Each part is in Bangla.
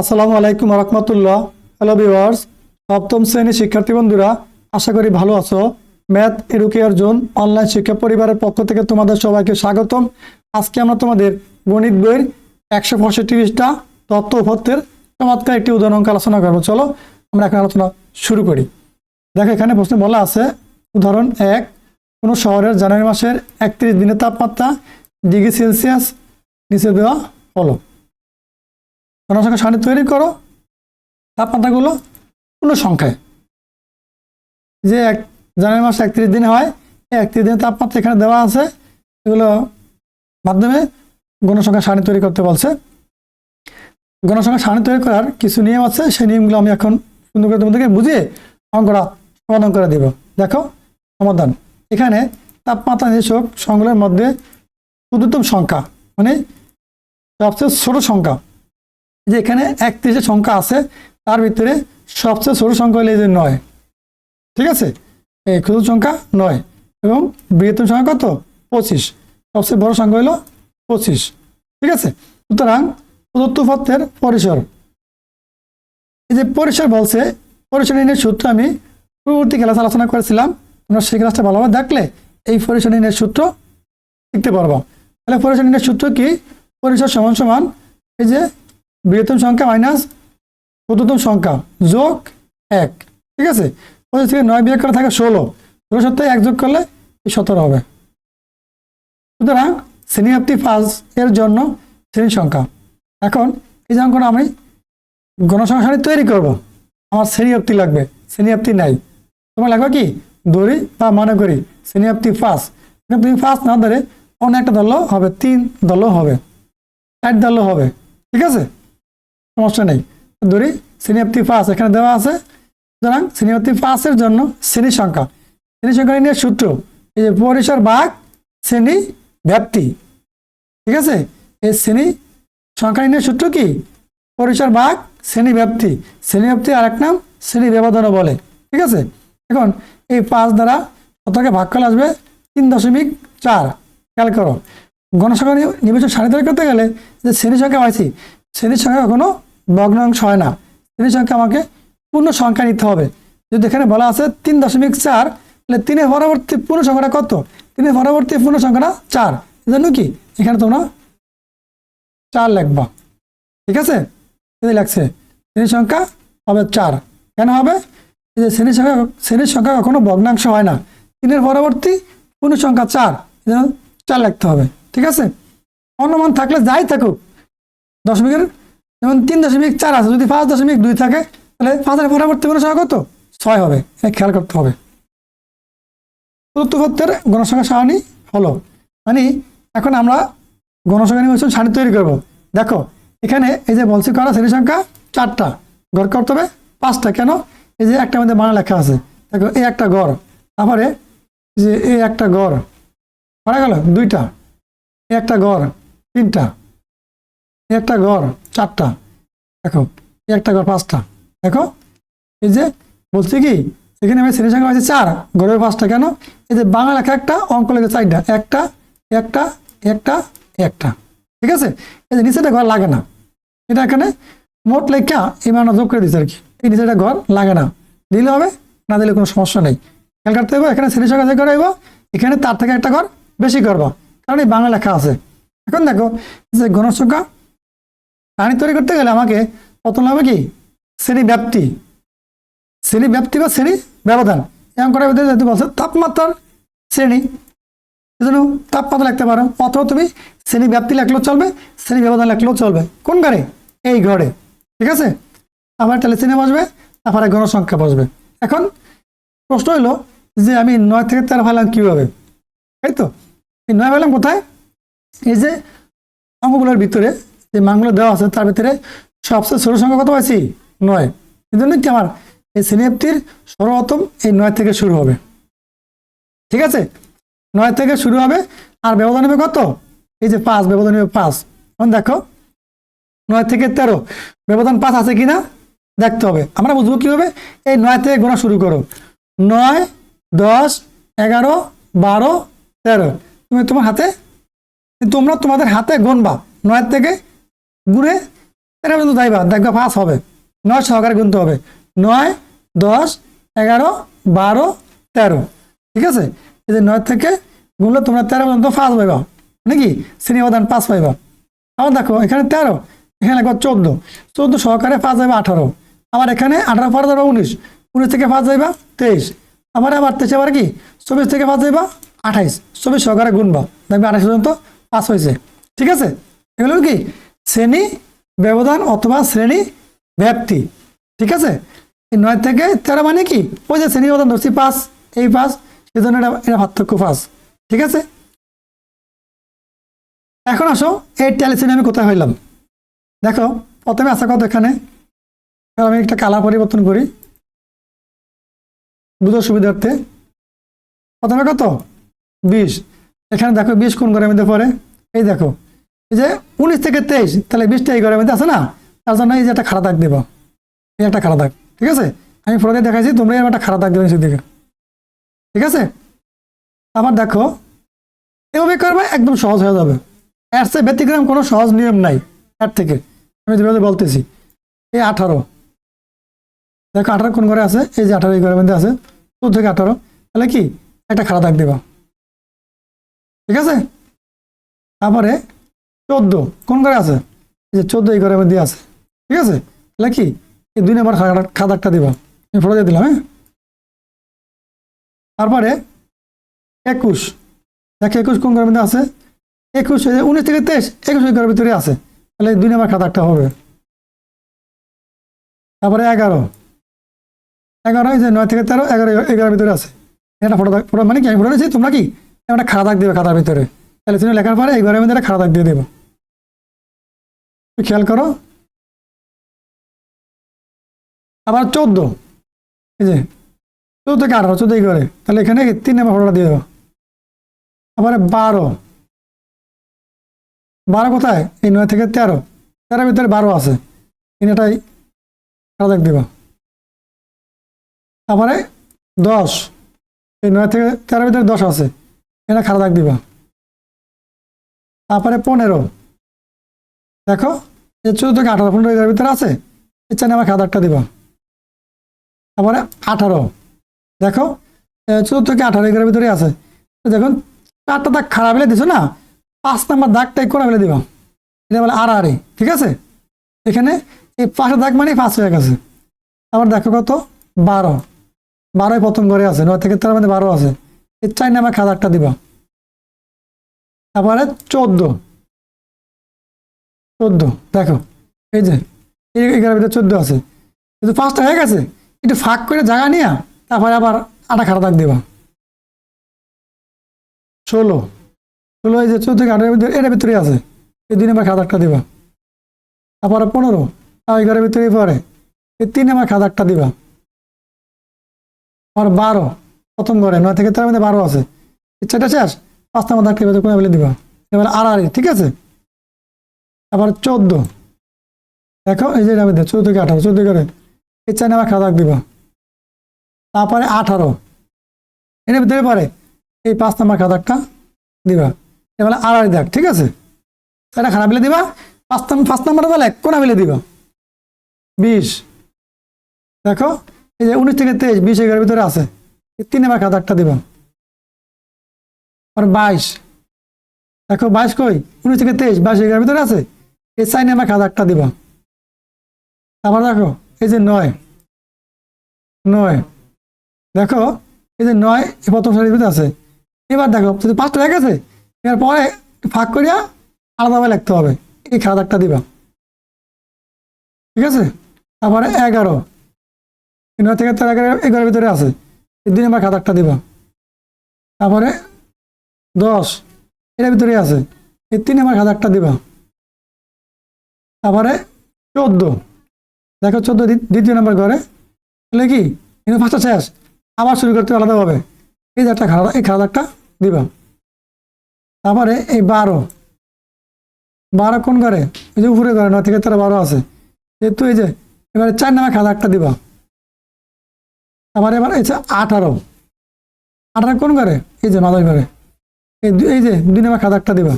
আসসালামু আলাইকুম রহমতুল্লাহ। হ্যালো ভিউয়ার্স, সপ্তম শ্রেণির শিক্ষার্থী বন্ধুরা, আশা করি ভালো আছো। ম্যাথ এডুকেয়ার জোন অনলাইন শিক্ষা পরিবারের পক্ষ থেকে তোমাদের সবাইকে স্বাগতম। আজকে আমরা তোমাদের গণিত বইয়ের একশো পঁয়ষট্টি পৃষ্ঠা তত্ত্ব উপত্যের চমৎকার একটি উদাহরণ আলোচনা করব। চলো, আমরা এখন আলোচনা শুরু করি। দেখো, এখানে প্রশ্নে বলা আছে, উদাহরণ এক, কোনো শহরের জানুয়ারি মাসের একত্রিশ দিনের তাপমাত্রা ডিগ্রি সেলসিয়াস নিচে দেওয়া হলো। জনসংখ্যা সারণী তৈরি করো, তাপমাত্রাগুলো পূর্ণ সংখ্যায়। যে এক জানুয়ারি মাস একত্রিশ দিন হয়, এই একত্রিশ দিনের তাপমাত্রা এখানে দেওয়া আছে, এগুলো মাধ্যমে গণসংখ্যা সারণী তৈরি করতে বলছে। গণসংখ্যা সারণী তৈরি করার কিছু নিয়ম আছে, সেই নিয়মগুলো আমি এখন সুন্দর করে তোমাদেরকে বুঝিয়ে অঙ্কটা সমাধান করে দেব। দেখো, সমাধান। এখানে তাপমাত্রা নির্দেশক সংগ্রহের মধ্যে ক্ষুদ্রতম সংখ্যা মানে সবচেয়ে ছোট সংখ্যা। যে এখানে একত্রিশের সংখ্যা আছে, তার ভিতরে সবচেয়ে ছোট সংখ্যা হলো এই যে নয়। ঠিক আছে? এই ক্ষুদ্র সংখ্যা নয় এবং বৃহত্তম সংখ্যা কত? পঁচিশ। সবচেয়ে বড় সংখ্যা হলো পঁচিশ। ঠিক আছে? সুতরাং প্রদত্ত পরিসর। এই যে পরিসর বলছে, পরিসর নির্ণয়ের সূত্র আমি পূর্ববর্তী ক্লাস আলোচনা করেছিলাম। আমরা সেই ক্লাসটা ভালোভাবে দেখলে এই পরিসর নির্ণয়ের সূত্র শিখতে পারব। তাহলে পরিসর নির্ণয়ের সূত্র কি? পরিসর সমান সমান এই যে বৃহত্তম সংখ্যা মাইনাস ক্ষুদ্রতম সংখ্যা যোগ এক, ঠিক আছে? পঁচিশ থেকে নয় বিয়োগ করে থাকে ষোলো। ষোলো সত্তর এক যোগ করলে সতেরো হবে। সুতরাং শ্রেণীব্যাপ্তি পাঁচ এর জন্য শ্রেণি সংখ্যা। এখন এই যে অঙ্কটা আমি গণসংখ্যা তৈরি করব, আমার শ্রেণীব্যাপ্তি লাগবে, শ্রেণীব্যাপ্তি নাই। তোমার লাগবে কি? দড়ি বা মনে করি শ্রেণীব্যাপ্তি পাঁচ। তুমি পাঁচ না ধরে অন্য একটা হবে, তিন ধরলেও হবে, চার ধরলেও হবে, ঠিক আছে? সমস্যা নেই। ধরি শ্রেণীব্যাপ্তি পাঁচ, এখানে দেওয়া আছে। সুতরাং শ্রেণীব্যাপ্তি পাঁচের জন্য শ্রেণি সংখ্যা। শ্রেণি সংখ্যা নিয়ে সূত্র, এই যে পরিসর ভাগ শ্রেণি ব্যাপ্তি। ঠিক আছে? এই শ্রেণি সংখ্যা নিয়ে সূত্র কি? পরিসর ভাগ শ্রেণি ব্যাপ্তি। শ্রেণি ব্যাপ্তি আর এক নাম শ্রেণি ব্যবধানও বলে। ঠিক আছে? এখন এই পাঁচ দ্বারা কতকে ভাগ করলে আসবে তিন দশমিক চার। খেয়াল করো। গণসংখ্যা নির্বাচন সারি তৈরি করতে গেলে যে শ্রেণি সংখ্যা পাইছি শ্রেণির সংখ্যা কখনো ভগ্নাংশ হয় না। শ্রেণির সংখ্যা আমাকে পূর্ণ সংখ্যা নিতে হবে। যদি এখানে বলা আছে তিন দশমিক চার, তাহলে তিনের পরবর্তী পূর্ণ সংখ্যাটা কত? তিনের পরবর্তী পূর্ণ সংখ্যাটা চার। এজন্য কি? এখানে তোমরা চার লিখবা। ঠিক আছে? এই লাগছে। শ্রেণির সংখ্যা হবে চার। কেন হবে? এই যে শ্রেণির সংখ্যা শ্রেণির সংখ্যা কখনো ভগ্নাংশ হয় না। তিনের পরবর্তী পূর্ণ সংখ্যা চার। চার লিখতে হবে। ঠিক আছে? অনুমান থাকলে যাই থাকুক, দশমিকের যেমন তিন দশমিক চার আছে, যদি পাঁচ দশমিক দুই থাকে, তাহলে পাঁচের পরবর্তী কোনো সংখ্যা কত? ছয় হবে, এটা খেয়াল করতে হবে। চতুর্থপত্রের গণসংখ্যা সারণী হলো। মানে এখন আমরা গণসংখ্যা নির্বাচন সারণী তৈরি করব। দেখো, এখানে এই যে বলছি করা শ্রেণি সংখ্যা চারটা। গড় করতে হবে পাঁচটা। কেন? এই যে একটা মধ্যে বাংলা লেখা আছে। দেখো এই একটা গড়, তারপরে যে এই একটা গড় করা গেল? দুইটা। এই একটা গড়, তিনটা। একটা ঘর, চারটা, দেখো, একটা ঘর, পাঁচটা, দেখো, এই যে বলছি কি, এখানে আমি শ্রেণি সংখ্যা আছে চার গড়ের পাঁচটা কেন? এই যে বাংলা লেখা একটা, অঙ্ক লেখা চারটা, একটা একটা একটা একটা, ঠিক আছে? এই যে নিচেটা ঘর লাগে না, এটা এখানে মোট লেখা এই যোগ করে দিচ্ছে আর কি, এই নিচেটা ঘর লাগে না, দিলে হবে, না দিলে কোনো সমস্যা নেই, খেয়াল করতে হবে, এখানে শ্রেণি সংখ্যা যে করাইব এখানে তার থেকে একটা ঘর বেশি করব, কারণ এই বাংলা লেখা আছে, এখন দেখো যে গণসংখ্যা প্রাণী তৈরি করতে গেলে আমাকে প্রথম হবে কি? শ্রেণি ব্যাপ্তি। শ্রেণি ব্যাপ্তি বা শ্রেণি ব্যবধান। অঙ্কটার ভিতরে যেহেতু বলছে, তাপমাত্রার শ্রেণি। সেজন্য তাপমাত্রা লিখতে পারো। অথবা তুমি শ্রেণি ব্যাপ্তি লিখলেও চলবে, শ্রেণি ব্যবধান লিখলেও চলবে। কোন ঘরে? এই ঘরে। ঠিক আছে? আবার তাহলে শ্রেণি বসবে তারপরে গণসংখ্যা বসবে। এখন প্রশ্ন হলো যে আমি নয় থেকে তেরো ফেলাম কীভাবে? তাই তো নয় ফেলাম কোথায়? এই যে অঙ্কগুলোর ভিতরে যে মানগুলো দেওয়া আছে, তার ভিতরে সবচেয়ে ছোট সংখ্যা কত পাইছি? নয়। এই জন্য কি আমার এই শ্রেণীপ্তির সর্বপ্রথম এই নয় থেকে শুরু হবে। ঠিক আছে? নয় থেকে শুরু হবে, আর ব্যবধান হবে কত? এই যে পাঁচ, ব্যবধান হবে পাঁচ। এখন দেখো, নয় থেকে তেরো। ব্যবধান পাঁচ আছে কিনা? দেখতে হবে। আমরা বুঝব কীভাবে? এই নয় থেকে গোনা শুরু করো। নয়, দশ, এগারো, বারো, তেরো। তুমি তোমার হাতে, তোমরা তোমাদের হাতে গণবা নয় থেকে গুণে, তেরো পর্যন্ত যাইবা দেখবা পাঁচ হবে। নয় সহকারে গুনতে হবে। নয়, দশ, এগারো, বারো, তেরো। ঠিক আছে? এই যে নয় থেকে গুনলে তোমরা তেরো পর্যন্ত পাঁচ পাইবা। নাকি শ্রেণি অবদান পাঁচ পাইবা। আবার দেখো, এখানে তেরো, এখানে লাগবে চোদ্দ। চোদ্দ সহকারে পাঁচ যাবে আঠারো। আবার এখানে আঠারো পরে যাবে উনিশ। উনিশ থেকে পাঁচ যাইবা তেইশ। আবার আবার তেইশ, আবার কি? চব্বিশ থেকে পাঁচ যাইবা আঠাইশ। চব্বিশ সহকারে গুনবা দেখবে আঠাইশ পর্যন্ত পাস হয়েছে। ঠিক আছে? এগুলো কি? শ্রেণি ব্যবধান অথবা শ্রেণি ব্যাপ্তি। ঠিক আছে? এই নয় থেকে তেরো মানে কি? ওই যে শ্রেণি ব্যবধান ধরছি, পাঁচ। এই পাঁচ এই জন্য এটা এটা পার্থক্য পাঁচ। ঠিক আছে? এখন আসো, এই ট্যালিসিনে আমি কোথায় হইলাম? দেখো, প্রথমে আসা কত এখানে। আমি একটা কালার পরিবর্তন করি। বুঝার সুবিধার্থে। প্রথমে কত? বিশ। এখানে দেখো বিশ কোন ঘরের মধ্যে পড়ে? এই দেখো যে উনিশ থেকে তেইশ, তাহলে বিশটা এই ঘরের মধ্যে আছে না? তার জন্য এই যে একটা খারাপ দাগ দেব। এই একটা খারাপ দাগ, ঠিক আছে? আমি ফটোতে দেখাইছি, তোমরা একটা খারাপ দাগ দেবে সেদিকে। ঠিক আছে? আবার দেখো এভাবে করবে একদম সহজ হয়ে যাবে। এর ব্যতিক্রম কোনো সহজ নিয়ম নাই, এর থেকে। আমি যেভাবে বলতেছি এই আঠারো। দেখো, আঠারো কোন ঘরে আছে? এই যে আঠারো এই ঘরের মধ্যে আছে। চোদ্দ থেকে আঠারো, তাহলে কি? একটা খারাপ দাগ দেবা। ঠিক আছে? তারপরে চোদ্দ। কোন ঘরে আছে? এই যে চোদ্দ এই ঘরের মধ্যে আছে। ঠিক আছে? তাহলে কি? এই দুই নম্বর খাতা- খাতারটা দিবা। আমি ফটো দিয়ে দিলাম হ্যাঁ? তারপরে একুশ। দেখো, একুশ কোন ঘরের মধ্যে আছে? একুশ উনিশ থেকে তেইশ, একুশ ঘরের ভিতরে আছে। তাহলে দুই নম্বর খাতারটা হবে। তারপরে এগারো। এগারো যে নয় থেকে তেরো, এগারো এগারোর ভিতরে আছে। এটা ফটো ফটো মানে কি? আমি ফটো নিয়েছি তোমরা কি? একটা দাগ দেবে খাতার ভিতরে। তাহলে তুমি লেখার পরে এই ঘরের মধ্যে একটা খাড়া দিয়ে দেবো। একটু খেয়াল করো। আবার চোদ্দ। এই যে, চোদ্দ থেকে আঠারো, চোদ্দ এই ঘরে। তাহলে এখানে তিন নম্বর ফটোটা দিয়ে দেবো তারপরে বারো। বারো কোথায়? এই নয় থেকে তেরো। তেরোর ভিতরে বারো আছে। খাড়া দাগ দিবা। তারপরে দশ। এই নয় থেকে তেরোর ভিতরে দশ আছে। এটা খারাপ দাগ দিবা। তারপরে পনেরো। দেখো এই চোদ্দ থেকে আঠারো, পনেরো এর ভিতরে আছে। ইচ্ছা খারাপ দাগটা দিবা। তারপরে আঠারো। দেখো চোদ্দ থেকে আঠারো এগারোর ভিতরে আছে। দেখুন, চারটা দাগ খারাপ হলে দিছো না? পাঁচ নাম্বার দাগটাই করে ফেলে দিবা? এটা বলে আর আরে ঠিক আছে? এখানে এই পাঁচটা দাগ মানে পাঁচ হয়ে গেছে। আবার দেখো কত? বারো। বারোই প্রথম ঘরে আছে, নয় থেকে তেরো মধ্যে বারো আছে। এই চার নাম্বার খাতারটা দিবা। তারপরে চোদ্দ। চোদ্দ, দেখো, এই যে, এই এগারোর ভিতরে চোদ্দ আছে। কিন্তু পাঁচটা হয়ে গেছে, একটু ফাঁক করে জায়গা নিয়ে তারপরে আবার আটা খাটা দাগ দিবা। ষোলো ষোলো, এই যে চোদ্দ থেকে আটের ভিতরে, এটার ভিতরে আছে। এই দুই নাম্বার খাতারটা দিবা। তারপরে পনেরো, তাও এগারোর ভিতরেই পরে এই তিন নাম্বার খাতারটা দিবা। আমার বারো, প্রথম ঘরে, নয় থেকে তার মধ্যে বারো আছে। ইচ্ছাটা শেষ পাঁচ নাম্বার দাগটা এবার কোনে দিবা। এবার আড়াআড়ি, ঠিক আছে? আবার চোদ্দ। দেখো, এই যে মধ্যে চোদ্দ থেকে আঠারো, চোদ্দ করে ইচ্ছা নাম্বার খাতা দাগ দিবা। তারপরে আঠারো। এটার ভিতরে পরে, এই পাঁচ নাম্বার খাতারটা দিবা। এবার আড়াই দাগ ঠিক আছে? এটা খারাপ বিলে দিবা, পাঁচ নাম্বার পাঁচ নাম্বার বেলা কোনা বিলে দিবা। বিশ। দেখো, এই যে উনিশ থেকে তেইশ, বিশ এগারোর ভিতরে আছে। এই তিন নাম্বার খাতারটা দিবা। আর বাইশ। দেখো, বাইশ কই? উনিশ থেকে তেইশ, বাইশ এগারোর ভিতরে আছে? এই চার নাম্বার খাতারটা দিবা। তারপর দেখো, এই যে নয় নয়, দেখো, এই যে নয়, এই প্রথম সারির আছে। এবার দেখো, যদি পাঁচটা হয়ে গেছে এবার পরে ফাঁক করিয়া আলাদাভাবে লিখতে হবে। এই খাতারটা দিবা। ঠিক আছে? তারপরে এগারো। নয় থেকে তেরো, এগারো, এগারোর ভিতরে আছে। এই দুই নম্বর খাতারটা দিবা। তারপরে দশ, এটার ভিতরে আছে। এই তিন নম্বর খাতারটা দিবা। তারপরে চোদ্দ। দেখো চোদ্দ দ্বিতীয় নম্বর ঘরে। তাহলে কি? কিন্তু পাঁচটা শেষ আবার শুরু করতে আলাদা হবে এই একটা খাতা এই খাতারটা দিবা। তারপরে এই বারো। বারো কোন ঘরে? এই যে উপরে ঘরে, নয় থেকে তেরো, বারো আছে। যেহেতু এই যে, এবারে চার নামে একটা দিবা। তারপরে এবার এই আঠারো। আঠারো কোন ঘরে? এই যে মাদার ঘরে। এই এই যে দুই নামে একটা দিবা।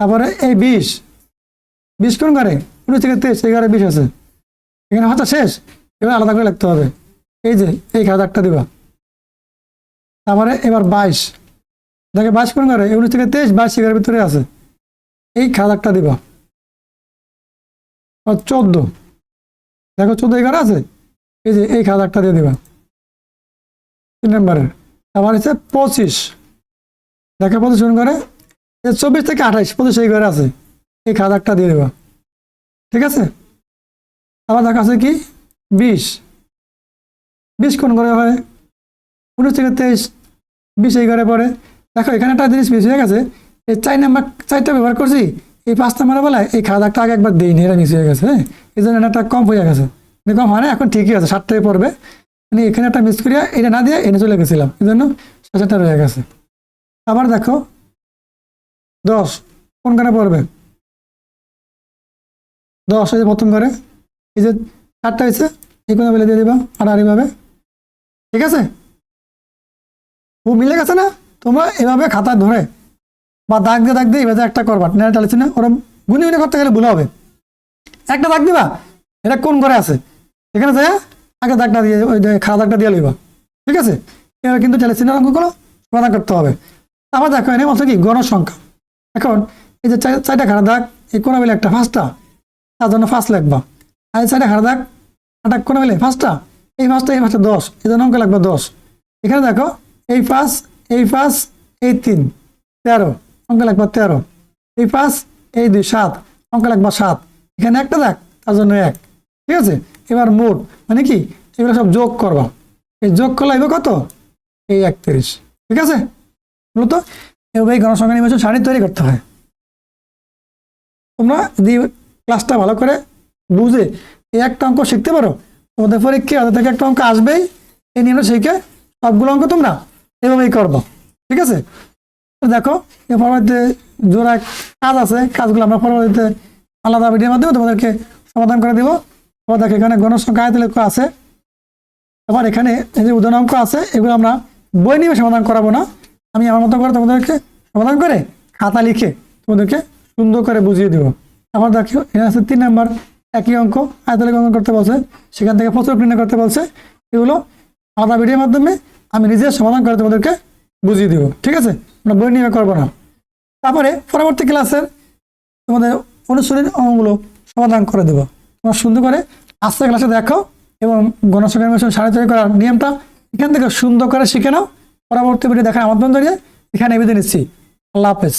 তারপরে এই বিশ। বিশ কোন ঘরে উনিশ থেকে তেইশ এগারো বিশ আছে। এখানে হচ্ছে শেষ। এবার আলাদা করে লিখতে হবে। এই যে, এই খাতা একটা দিবা। তারপরে এবার বাইশ। দেখে বাইশ কোন করে উনিশ থেকে তেইশ, বাইশ এগারোর ভিতরে আছে। এই খাতা একটা দিবা চোদ্দ। দেখো চোদ্দ এগারো আছে? এই যে, এই খাতা দিয়ে দিবা। তিন নম্বরের। আবার হচ্ছে পঁচিশ। দেখে পঁচিশ কোন এই চব্বিশ থেকে আঠাইশ, পঁচিশ এই ঘরে আছে। এই খাতা একটা দিয়ে দেবা। ঠিক আছে? আবার দেখা আছে কি? বিশ। বিশ কোন করে হয় উনিশ থেকে তেইশ। বিশ এই ঘরে পড়ে। দেখো, এখানে একটা জিনিস মিস হয়ে গেছে। এই চার নাম্বার, চারটা ব্যবহার করছি, এই পাঁচ নাম্বারে বেলায় এই খাওয়া দাগটা আগে একবার দিইনি, এটা মিস হয়ে গেছে হ্যাঁ? এই জন্য এটা কম হয়ে গেছে। মানে কম হয় না, এখন ঠিকই আছে সাতটায় পড়বে। মানে এখানে একটা মিস করিয়া এটা না দিয়ে এনে চলে গেছিলাম, এই জন্য সাতটা রয়ে গেছে। আবার দেখো, দশ কোনখানে পড়বে? দশ যে প্রথম করে। এই যে চারটা হয়েছে, এই কোনো বেলে দিয়ে দিবা, আর আর এইভাবে ঠিক আছে? ও মিলে গেছে না? তোমরা এভাবে খাতা ধরে বা দাগ দিয়ে দাগ দিয়ে এভাবে একটা করবা। নেড়ে টালিছি না ওরা গুনি গুনি করতে গেলে ভুল হবে। একটা দাগ দিবা, এটা কোন ঘরে আছে? এখানে যায়, আগে দাগটা দিয়ে, ওই খাওয়া দাগটা দিয়ে লইবা। ঠিক আছে? এবার কিন্তু টালিচিহ্নের অঙ্কগুলো সমাধান করতে হবে। আবার দেখো এনে বলছে কি, গণসংখ্যা। এখন এই যে চার- চারটা খাড়া দাগ, এই কোনো বেলে একটা ফার্স্টটা তার জন্য ফার্স্ট লাগবা। আর সাইডে খাড়া দাগ আটা কোনো বেলে ফার্স্টটা এই ফার্স্টটা এই ফার্স্টটা দশ। এই জন্য অঙ্ক লাগবে দশ। এখানে দেখো, এই পাঁচ এই পাঁচ এই তিন, তেরো। অঙ্ক লাগবে তেরো। এই পাঁচ এই দুই, সাত। অঙ্ক লাগবে সাত। এখানে একটা দেখ, তার জন্য এক। ঠিক আছে? এবার মোট মানে কি? এগুলো সব যোগ করবা। এই যোগ করলে এবার কত? এই একত্রিশ। ঠিক আছে? মূলত এভাবে গণসংখ্যা নির্বাচন সারি তৈরি করতে হয়। তোমরা যদি ক্লাসটা ভালো করে বুঝে এই একটা অঙ্ক শিখতে পারো। তোমাদের পরীক্ষা ওদের থেকে একটা অঙ্ক আসবেই। এই নিয়ে শিখে সবগুলো অঙ্ক তোমরা এভাবেই করব। ঠিক আছে? তো দেখো, এর পরবর্তীতে জোড়া কাজ আছে। কাজগুলো আমরা পরবর্তীতে আলাদা ভিডিওর মাধ্যমে তোমাদেরকে সমাধান করে দেবো। আবার দেখো, এখানে গণসংখ্যা আয়তল আছে। আবার এখানে এই যে উদাহরণ অঙ্ক আছে, এগুলো আমরা বই নিয়ে সমাধান করাবো না। আমি আমার মতো করে তোমাদেরকে সমাধান করে খাতা লিখে তোমাদেরকে সুন্দর করে বুঝিয়ে দেবো। আবার দেখো এখানে আছে তিন নাম্বার, একই অঙ্ক, আয়তলিক অঙ্ক করতে বলছে, সেখান থেকে প্রচুর প্রিন্ট করতে বলছে। এগুলো আলাদা ভিডিওর মাধ্যমে আমি নিজে সমাধান করে তোমাদেরকে বুঝিয়ে দিব, ঠিক আছে? আমরা বই নিয়ে করব না। তারপরে পরবর্তী ক্লাসের তোমাদের অনুশীলনী অঙ্কগুলো সমাধান করে দেবো। তোমরা সুন্দর করে আস্তে ক্লাসে দেখো এবং গণসংখ্যা মিশন সাড়ে তৈরি করার নিয়মটা এখান থেকে সুন্দর করে শিখে নাও। পরবর্তী ভিডিও দেখার আমন্ত্রণ জানিয়ে এখানে বিদায় নিচ্ছি। আল্লাহ হাফেজ।